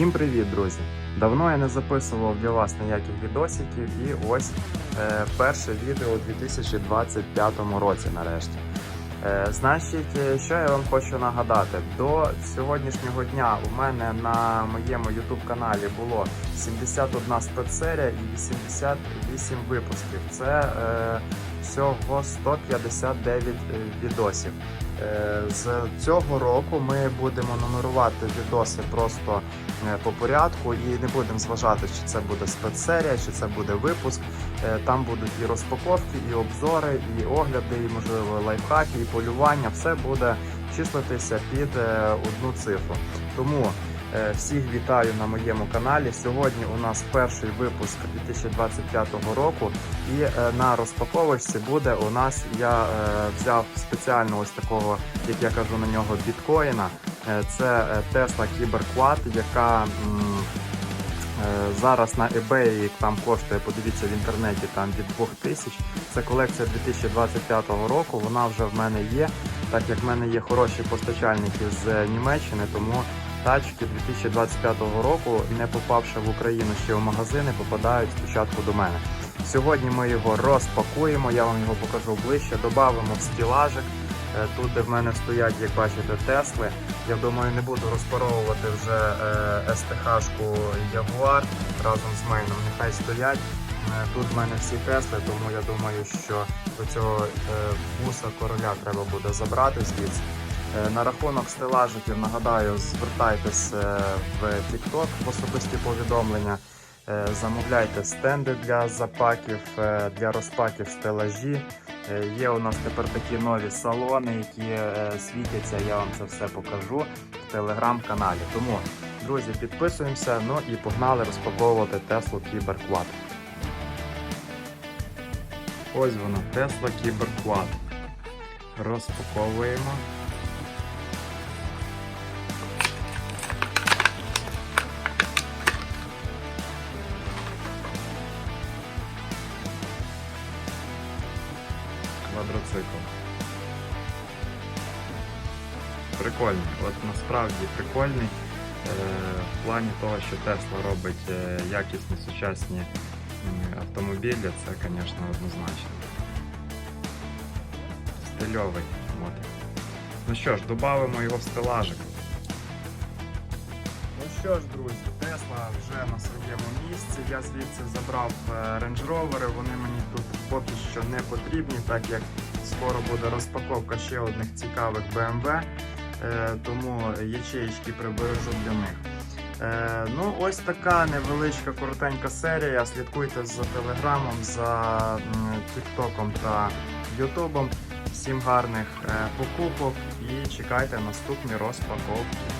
Всім привіт, друзі! Давно я не записував для вас ніяких відосиків, і ось е, перше відео у 2025 році нарешті. Е, значить, е, що я вам хочу нагадати, до сьогоднішнього дня у мене на моєму YouTube каналі було 71 спецсерія і 88 випусків. Це е, всього 159 е, відосів. Е, З цього року ми будемо нумерувати відоси просто е, по порядку і не будемо зважати, чи це буде спецсерія, чи це буде випуск. Там будуть і розпаковки, і обзори, і огляди, і можливо лайфхаки, і полювання. Все буде числитися під одну цифру. Тому всіх вітаю на моєму каналі. Сьогодні у нас перший випуск 2025 року, і е, на розпаковочці буде у нас. Я е, взяв спеціально ось такого, як я кажу на нього, біткоїна. Е, Це е, Tesla Cyberquad, яка е, зараз на eBay там коштує, подивіться в інтернеті там від 2000. Це колекція 2025 року. Вона вже в мене є. Так як в мене є хороші постачальники з Німеччини, тому тачки 2025 року, не попавши в Україну ще в магазини, попадають спочатку до мене. Сьогодні ми його розпакуємо, я вам його покажу ближче, додамо в стілажик. Е, Тут, де в мене стоять, як бачите, Тесли. Я думаю, не буду розпаровувати вже е, СТХ-шку Jaguar разом з мейном. Нехай стоять. Е, Тут в мене всі Тесли, тому я думаю, що до цього вуса короля треба буде забрати звідси. Е, На рахунок стелажиків нагадаю, звертайтесь е, в TikTok в особисті повідомлення. Е, Замовляйте стенди для запаків, для розпаків стелажі. Є у нас тепер такі нові салони, які світяться. Я вам це все покажу в телеграм-каналі. Тому, друзі, підписуємося. Ну і погнали розпаковувати Tesla Cyberquad. Ось вона, Tesla Cyberquad. Розпаковуємо. Квадроцикл. Прикольний. От насправді прикольний. Е, в плані того, що Тесла робить е, якісні сучасні автомобілі, це, звісно, однозначно. Стильовий. От. Ну що ж, додамо його в стелажик. Що ж, друзі, Тесла вже на своєму місці. Я звідси забрав е, Range Rover, вони мені тут поки що не потрібні, так як скоро буде розпаковка ще одних цікавих BMW, е, тому ячеїчки прибережу для них. Е, Ну, ось така невеличка коротенька серія. Слідкуйте за телеграмом, за тіктоком та ютубом. Всім гарних покупок і чекайте наступні розпаковки.